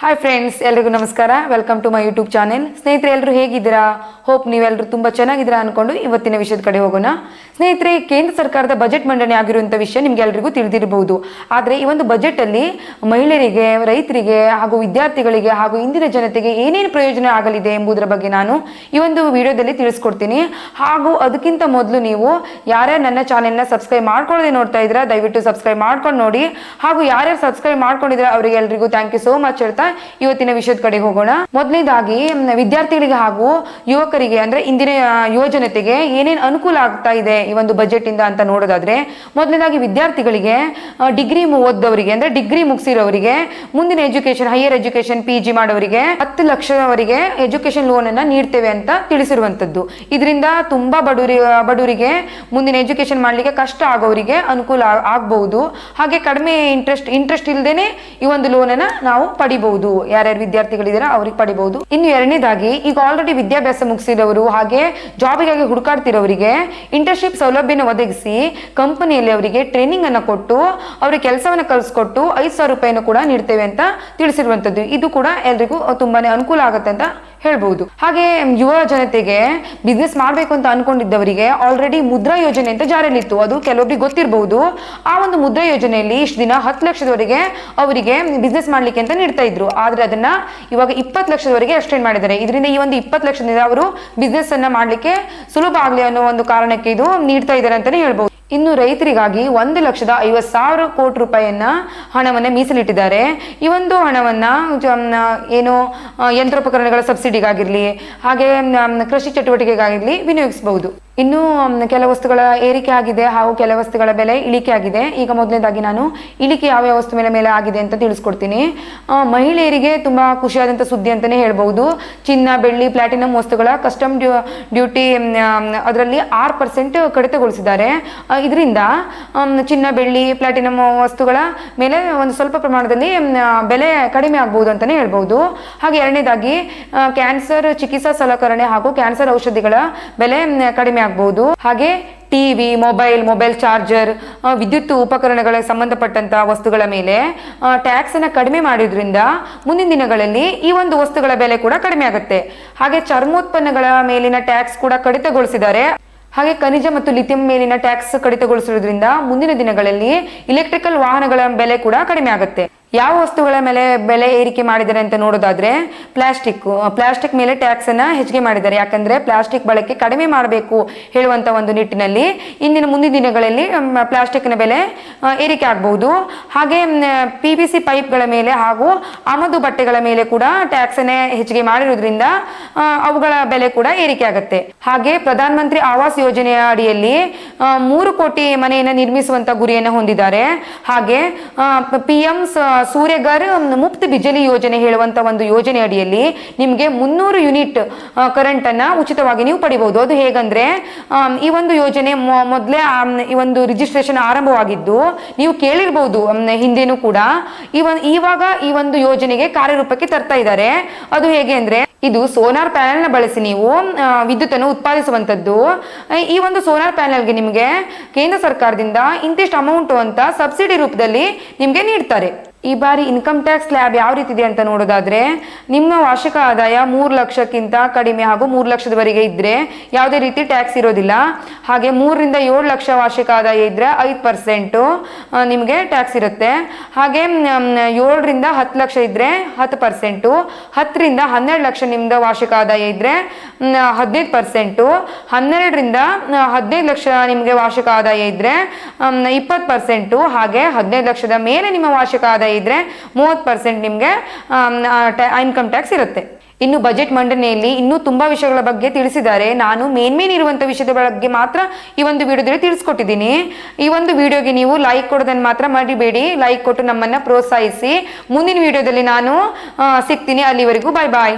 Hi friends ಎಲ್ರಿಗೂ ನಮಸ್ಕಾರ. Welcome to my YouTube channel ಸ್ನೇಹಿತರೆ ಎಲ್ಲರೂ ಹೇಗಿದ್ದೀರಾ? ಹೋಪ್ ನೀವೆಲ್ಲರೂ ತುಂಬ ಚೆನ್ನಾಗಿದ್ದೀರಾ ಅಂದ್ಕೊಂಡು ಇವತ್ತಿನ ವಿಷಯದ ಕಡೆ ಹೋಗೋಣ. ಸ್ನೇಹಿತರೆ, ಕೇಂದ್ರ ಸರ್ಕಾರದ ಬಜೆಟ್ ಮಂಡನೆ ಆಗಿರುವಂಥ ವಿಷಯ ನಿಮ್ಗೆ ಎಲ್ರಿಗೂ ತಿಳಿದಿರಬಹುದು ಆದರೆ ಈ ಒಂದು ಬಜೆಟಲ್ಲಿ ಮಹಿಳೆಯರಿಗೆ, ರೈತರಿಗೆ ಹಾಗೂ ವಿದ್ಯಾರ್ಥಿಗಳಿಗೆ ಹಾಗೂ ಇಂದಿನ ಜನತೆಗೆ ಏನೇನು ಪ್ರಯೋಜನ ಆಗಲಿದೆ ಎಂಬುದರ ಬಗ್ಗೆ ನಾನು ಈ ಒಂದು ವಿಡಿಯೋದಲ್ಲಿ ತಿಳಿಸ್ಕೊಡ್ತೀನಿ. ಹಾಗೂ ಅದಕ್ಕಿಂತ ಮೊದಲು ನೀವು ಯಾರ್ಯಾರು ನನ್ನ ಚಾನೆಲ್ನ ಸಬ್ಸ್ಕ್ರೈಬ್ ಮಾಡ್ಕೊಳ್ಳದೆ ನೋಡ್ತಾ ಇದ್ದೀರಾ, ದಯವಿಟ್ಟು ಸಬ್ಸ್ಕ್ರೈಬ್ ಮಾಡ್ಕೊಂಡು ನೋಡಿ. ಹಾಗೂ ಯಾರ್ಯಾರು ಸಬ್ಸ್ಕ್ರೈಬ್ ಮಾಡ್ಕೊಂಡಿದ್ರೆ ಅವರಿಗೆ ಎಲ್ರಿಗೂ ಥ್ಯಾಂಕ್ ಯು ಸೋ ಮಚ್ ಹೇಳ್ತಾ ಇವತ್ತಿನ ವಿಷಯದ ಕಡೆ ಹೋಗೋಣ. ಮೊದಲನೇದಾಗಿ ವಿದ್ಯಾರ್ಥಿಗಳಿಗೆ ಹಾಗೂ ಯುವಕರಿಗೆ ಅಂದ್ರೆ ಇಂದಿನ ಯೋಜನೆತೆಗೆ ಏನೇನು ಅನುಕೂಲ ಆಗ್ತಾ ಇದೆ ಈ ಒಂದು ಬಜೆಟ್ ಇಂದ ಅಂತ ನೋಡೋದಾದ್ರೆ, ಮೊದಲನೇದಾಗಿ ವಿದ್ಯಾರ್ಥಿಗಳಿಗೆ ಡಿಗ್ರಿ ಓದ್ದವರಿಗೆ ಅಂದ್ರೆ ಡಿಗ್ರಿ ಮುಗಿಸಿರೋರಿಗೆ, ಮುಂದಿನ education higher education P G ಮಾಡೋರಿಗೆ ಹತ್ತು ಲಕ್ಷದವರಿಗೆ ಎಜುಕೇಶನ್ ಲೋನ್ ಅನ್ನ ನೀಡ್ತೇವೆ ಅಂತ ತಿಳಿಸಿರುವಂತದ್ದು ಇದರಿಂದ ತುಂಬಾ ಬಡವರಿ ಬಡವರಿಗೆ ಮುಂದಿನ ಎಜುಕೇಶನ್ ಮಾಡ್ಲಿಕ್ಕೆ ಕಷ್ಟ ಆಗೋರಿಗೆ ಅನುಕೂಲ ಆಗಬಹುದು ಆಗ್ಬಹುದು. ಹಾಗೆ ಕಡಿಮೆ ಇಂಟ್ರೆಸ್ಟ್ ಇಂಟ್ರೆಸ್ಟ್ ಇಲ್ಲದೇನೆ ಈ ಒಂದು ಲೋನ್ ಅನ್ನ ನಾವು ಪಡಿಬಹುದು. ಯಾರ್ಯಾರು ವಿದ್ಯಾರ್ಥಿಗಳಿದ್ದೀರಾ ಅವ್ರಿಗೆ ಪಡಿಬಹುದು. ಇನ್ನು ಎರಡನೇದಾಗಿ, ಈಗ ಆಲ್ರೆಡಿ ವಿದ್ಯಾಭ್ಯಾಸ ಮುಗಿಸಿದವರು ಹಾಗೆ ಜಾಬಿಗಾಗಿ ಹುಡುಕಾಡ್ತಿರೋರಿಗೆ ಇಂಟರ್ನ್ಶಿಪ್ ಸೌಲಭ್ಯನ ಒದಗಿಸಿ ಕಂಪನಿಯಲ್ಲಿ ಅವರಿಗೆ ಟ್ರೈನಿಂಗ್ ಅನ್ನ ಕೊಟ್ಟು ಅವರಿಗೆ ಕೆಲಸವನ್ನ ಕಲಿಸ್ಕೊಟ್ಟು ಐದು ಸಾವಿರ ರೂಪಾಯಿನ ಕೂಡ ನೀಡ್ತೇವೆ ಅಂತ ತಿಳಿಸಿರುವಂತದ್ದು ಇದು ಕೂಡ ಎಲ್ರಿಗೂ ತುಂಬಾನೇ ಅನುಕೂಲ ಆಗುತ್ತೆ ಅಂತ ಹೇಳ್ಬಹುದು. ಹಾಗೆ ಯುವ ಜನತೆಗೆ ಬಿಸ್ನೆಸ್ ಮಾಡಬೇಕು ಅಂತ ಅನ್ಕೊಂಡಿದ್ದವರಿಗೆ ಆಲ್ರೆಡಿ ಮುದ್ರಾ ಯೋಜನೆ ಅಂತ ಜಾರಿಯಲ್ಲಿತ್ತು. ಅದು ಕೆಲವೊಬ್ಬರಿಗೆ ಗೊತ್ತಿರಬಹುದು. ಆ ಒಂದು ಮುದ್ರಾ ಯೋಜನೆಯಲ್ಲಿ ಇಷ್ಟು ದಿನ ಹತ್ತು ಲಕ್ಷದವರೆಗೆ ಅವರಿಗೆ ಬಿಸ್ನೆಸ್ ಮಾಡ್ಲಿಕ್ಕೆ ಅಂತ ನೀಡ್ತಾ ಇದ್ರು. ಆದ್ರೆ ಅದನ್ನ ಇವಾಗ ಇಪ್ಪತ್ತು ಲಕ್ಷದವರೆಗೆ ಎಕ್ಸ್ಟೆಂಡ್ ಮಾಡಿದ್ದಾರೆ. ಇದರಿಂದ ಈ ಒಂದು ಇಪ್ಪತ್ತು ಲಕ್ಷದಿಂದ ಅವರು ಬಿಸ್ನೆಸ್ ಅನ್ನ ಮಾಡ್ಲಿಕ್ಕೆ ಸುಲಭ ಆಗಲಿ ಅನ್ನೋ ಒಂದು ಕಾರಣಕ್ಕೆ ಇದು ನೀಡ್ತಾ ಇದ್ದಾರೆ ಅಂತಾನೆ ಹೇಳ್ಬಹುದು. ಇನ್ನು ರೈತರಿಗಾಗಿ ಒಂದು ಲಕ್ಷದ ಐವತ್ತು ಸಾವಿರ ಕೋಟಿ ರೂಪಾಯಿಯನ್ನ ಹಣವನ್ನ ಮೀಸಲಿಟ್ಟಿದ್ದಾರೆ. ಈ ಒಂದು ಹಣವನ್ನ ಏನು, ಯಂತ್ರೋಪಕರಣಗಳ ಸಬ್ಸಿಡಿಗಾಗಿರಲಿ, ಹಾಗೆ ಕೃಷಿ ಚಟುವಟಿಕೆಗಾಗಿರಲಿ ವಿನಿಯೋಗಿಸಬಹುದು. ಇನ್ನು ಕೆಲವು ಕೆಲ ವಸ್ತುಗಳ ಏರಿಕೆ ಆಗಿದೆ ಹಾಗೂ ಕೆಲ ವಸ್ತುಗಳ ಬೆಲೆ ಇಳಿಕೆ ಆಗಿದೆ. ಈಗ ಮೊದಲನೇದಾಗಿ ನಾನು ಇಳಿಕೆ ಯಾವ ಯಾವ ವಸ್ತು ಮೇಲೆ ಮೇಲೆ ಆಗಿದೆ ಅಂತ ತಿಳಿಸ್ಕೊಡ್ತೀನಿ. ಮಹಿಳೆಯರಿಗೆ ತುಂಬ ಖುಷಿಯಾದಂಥ ಸುದ್ದಿ ಅಂತಲೇ ಹೇಳ್ಬೋದು ಚಿನ್ನ, ಬೆಳ್ಳಿ, ಪ್ಲಾಟಿನಂ ವಸ್ತುಗಳ ಕಸ್ಟಮ್ ಡ್ಯೂ, ಡ್ಯೂಟಿ ಅದರಲ್ಲಿ ಆರು ಪರ್ಸೆಂಟ್ ಕಡಿತಗೊಳಿಸಿದ್ದಾರೆ. ಇದರಿಂದ ಚಿನ್ನ, ಬೆಳ್ಳಿ, ಪ್ಲಾಟಿನಂ ವಸ್ತುಗಳ ಮೇಲೆ ಒಂದು ಸ್ವಲ್ಪ ಪ್ರಮಾಣದಲ್ಲಿ ಬೆಲೆ ಕಡಿಮೆ ಆಗ್ಬೋದು ಅಂತಲೇ ಹೇಳ್ಬೋದು ಹಾಗೆ ಎರಡನೇದಾಗಿ ಕ್ಯಾನ್ಸರ್ ಚಿಕಿತ್ಸಾ ಸಲಕರಣೆ ಹಾಗೂ ಕ್ಯಾನ್ಸರ್ ಔಷಧಿಗಳ ಬೆಲೆ ಕಡಿಮೆ ಆಗಬಹುದು. ಹಾಗೆ ಟಿವಿ ಮೊಬೈಲ್ ಮೊಬೈಲ್ ಚಾರ್ಜರ್ ವಿದ್ಯುತ್ ಉಪಕರಣಗಳ ಸಂಬಂಧಪಟ್ಟಂತ ವಸ್ತುಗಳ ಮೇಲೆ ಟ್ಯಾಕ್ಸ್ ಅನ್ನ ಕಡಿಮೆ ಮಾಡಿದ್ರಿಂದ ಮುಂದಿನ ದಿನಗಳಲ್ಲಿ ಈ ಒಂದು ವಸ್ತುಗಳ ಬೆಲೆ ಕೂಡ ಕಡಿಮೆ ಆಗುತ್ತೆ. ಹಾಗೆ ಚರ್ಮೋತ್ಪನ್ನಗಳ ಮೇಲಿನ ಟ್ಯಾಕ್ಸ್ ಕೂಡ ಕಡಿತಗೊಳಿಸಿದ್ದಾರೆ. ಹಾಗೆ ಖನಿಜ ಮತ್ತು ಲಿಥಿಯಂ ಮೇಲಿನ ಟ್ಯಾಕ್ಸ್ ಕಡಿತಗೊಳಿಸಿರೋದ್ರಿಂದ ಮುಂದಿನ ದಿನಗಳಲ್ಲಿ ಇಲೆಕ್ಟ್ರಿಕಲ್ ವಾಹನಗಳ ಬೆಲೆ ಕೂಡ ಕಡಿಮೆ ಆಗುತ್ತೆ. ಯಾವ ವಸ್ತುಗಳ ಮೇಲೆ ಬೆಲೆ ಏರಿಕೆ ಮಾಡಿದ್ದಾರೆ ಅಂತ ನೋಡೋದಾದ್ರೆ ಪ್ಲಾಸ್ಟಿಕ್ ಪ್ಲಾಸ್ಟಿಕ್ ಮೇಲೆ ಟ್ಯಾಕ್ಸ್ ಅನ್ನ ಹೆಚ್ಚಿಗೆ ಮಾಡಿದ್ದಾರೆ. ಯಾಕಂದ್ರೆ ಪ್ಲಾಸ್ಟಿಕ್ ಬಳಕೆ ಕಡಿಮೆ ಮಾಡಬೇಕು ಹೇಳುವಂತ ಒಂದು ನಿಟ್ಟಿನಲ್ಲಿ ಇಂದಿನ ಮುಂದಿನ ದಿನಗಳಲ್ಲಿ ಪ್ಲಾಸ್ಟಿಕ್ನ ಬೆಲೆ ಏರಿಕೆ ಆಗಬಹುದು. ಹಾಗೆ ಪಿ ವಿ ಸಿ ಪೈಪ್ಗಳ ಮೇಲೆ ಹಾಗೂ ಆಮದು ಬಟ್ಟೆಗಳ ಮೇಲೆ ಕೂಡ ಟ್ಯಾಕ್ಸ್ ಅನ್ನೇ ಹೆಚ್ಚಿಗೆ ಮಾಡಿರೋದ್ರಿಂದ ಅವುಗಳ ಬೆಲೆ ಕೂಡ ಏರಿಕೆ ಆಗುತ್ತೆ. ಹಾಗೆ ಪ್ರಧಾನ ಮಂತ್ರಿ ಆವಾಸ್ ಯೋಜನೆಯ ಅಡಿಯಲ್ಲಿ ಮೂರು ಕೋಟಿ ಮನೆಯನ್ನು ನಿರ್ಮಿಸುವಂತ ಗುರಿಯನ್ನು ಹೊಂದಿದ್ದಾರೆ. ಹಾಗೆ ಪಿ ಎಂ ಸೂರ್ಯಗರ್ ಮುಕ್ತ ಬಿಜಲಿ ಯೋಜನೆ ಹೇಳುವಂತ ಒಂದು ಯೋಜನೆ ಅಡಿಯಲ್ಲಿ ನಿಮಗೆ ಮುನ್ನೂರು ಯೂನಿಟ್ ಕರೆಂಟ್ ಅನ್ನ ಉಚಿತವಾಗಿ ನೀವು ಪಡಿಬಹುದು ಅದು ಹೇಗಂದ್ರೆ ಈ ಒಂದು ಯೋಜನೆ ಮೊದಲೇ ಈ ಒಂದು ರಿಜಿಸ್ಟ್ರೇಷನ್ ಆರಂಭವಾಗಿದ್ದು, ನೀವು ಕೇಳಿರ್ಬಹುದು ಹಿಂದೆನೂ ಕೂಡ. ಈ ಒಂದ್- ಇವಾಗ ಈ ಒಂದು ಯೋಜನೆಗೆ ಕಾರ್ಯರೂಪಕ್ಕೆ ತರ್ತಾ ಇದ್ದಾರೆ ಅದು ಹೇಗೆ ಅಂದ್ರೆ, ಇದು ಸೋಲಾರ್ ಪ್ಯಾನೆಲ್ನ ಬಳಸಿ ನೀವು ವಿದ್ಯುತ್ ಅನ್ನು ಉತ್ಪಾದಿಸುವಂತದ್ದು ಈ ಒಂದು ಸೋಲಾರ್ ಪ್ಯಾನೆಲ್ಗೆ ನಿಮಗೆ ಕೇಂದ್ರ ಸರ್ಕಾರದಿಂದ ಇಂತಿಷ್ಟು ಅಮೌಂಟ್ ಅಂತ ಸಬ್ಸಿಡಿ ರೂಪದಲ್ಲಿ ನಿಮಗೆ ನೀಡ್ತಾರೆ. ಈ ಬಾರಿ ಇನ್ಕಮ್ ಟ್ಯಾಕ್ಸ್ ಲ್ಯಾಬ್ ಯಾವ ರೀತಿ ಇದೆ ಅಂತ ನೋಡೋದಾದ್ರೆ, ನಿಮ್ಮ ವಾರ್ಷಿಕ ಆದಾಯ ಮೂರು ಲಕ್ಷಕ್ಕಿಂತ ಕಡಿಮೆ ಹಾಗೂ ಮೂರು ಲಕ್ಷದವರೆಗೆ ಇದ್ರೆ ಯಾವುದೇ ರೀತಿ ಟ್ಯಾಕ್ಸ್ ಇರೋದಿಲ್ಲ. ಹಾಗೆ ಮೂರರಿಂದ ಏಳು ಲಕ್ಷ ವಾರ್ಷಿಕ ಆದಾಯ ಇದ್ರೆ ಐದು ಪರ್ಸೆಂಟು ನಿಮಗೆ ಟ್ಯಾಕ್ಸ್ ಇರುತ್ತೆ. ಹಾಗೆ ಏಳರಿಂದ ಹತ್ತು ಲಕ್ಷ ಇದ್ರೆ ಹತ್ತು ಪರ್ಸೆಂಟು ಹತ್ತರಿಂದ ಹನ್ನೆರಡು ಲಕ್ಷ ನಿಮ್ದು ವಾರ್ಷಿಕ ಆದಾಯ ಇದ್ರೆ ಹದಿನೈದು ಪರ್ಸೆಂಟು ಹನ್ನೆರಡರಿಂದ ಹದಿನೈದು ಲಕ್ಷ ನಿಮಗೆ ವಾರ್ಷಿಕ ಆದಾಯ ಇದ್ರೆ ಇಪ್ಪತ್ತು ಪರ್ಸೆಂಟು ಹಾಗೆ ಹದಿನೈದು ಲಕ್ಷದ ಮೇಲೆ ನಿಮ್ಮ ವಾರ್ಷಿಕ ಆದಾಯ ಇದ್ರೆ ಮೂವತ್ತು ಪರ್ಸೆಂಟ್ ನಿಮಗೆ ಇನ್ಕಮ್ ಟ್ಯಾಕ್ಸ್ ಇರುತ್ತೆ. ಇನ್ನು ಬಜೆಟ್ ಮಂಡನೆಯಲ್ಲಿ ಇನ್ನೂ ತುಂಬಾ ವಿಷಯಗಳ ಬಗ್ಗೆ ತಿಳಿಸಿದ್ದಾರೆ. ನಾನು ಮೇನ್ ಮೇನ್ ಇರುವಂತ ವಿಷಯದ ಬಗ್ಗೆ ಮಾತ್ರ ಈ ಒಂದು ವಿಡಿಯೋದಲ್ಲಿ ತಿಳಿಸ್ಕೊಟ್ಟಿದ್ದೀನಿ. ಈ ಒಂದು ವಿಡಿಯೋಗೆ ನೀವು ಲೈಕ್ ಕೊಡೋದನ್ನು ಮಾತ್ರ ಮಾಡಿಬೇಡಿ ಲೈಕ್ ಕೊಟ್ಟು ನಮ್ಮನ್ನ ಪ್ರೋತ್ಸಾಹಿಸಿ. ಮುಂದಿನ ವಿಡಿಯೋದಲ್ಲಿ ನಾನು ಸಿಗ್ತೀನಿ. ಅಲ್ಲಿವರೆಗೂ ಬಾಯ್ ಬಾಯ್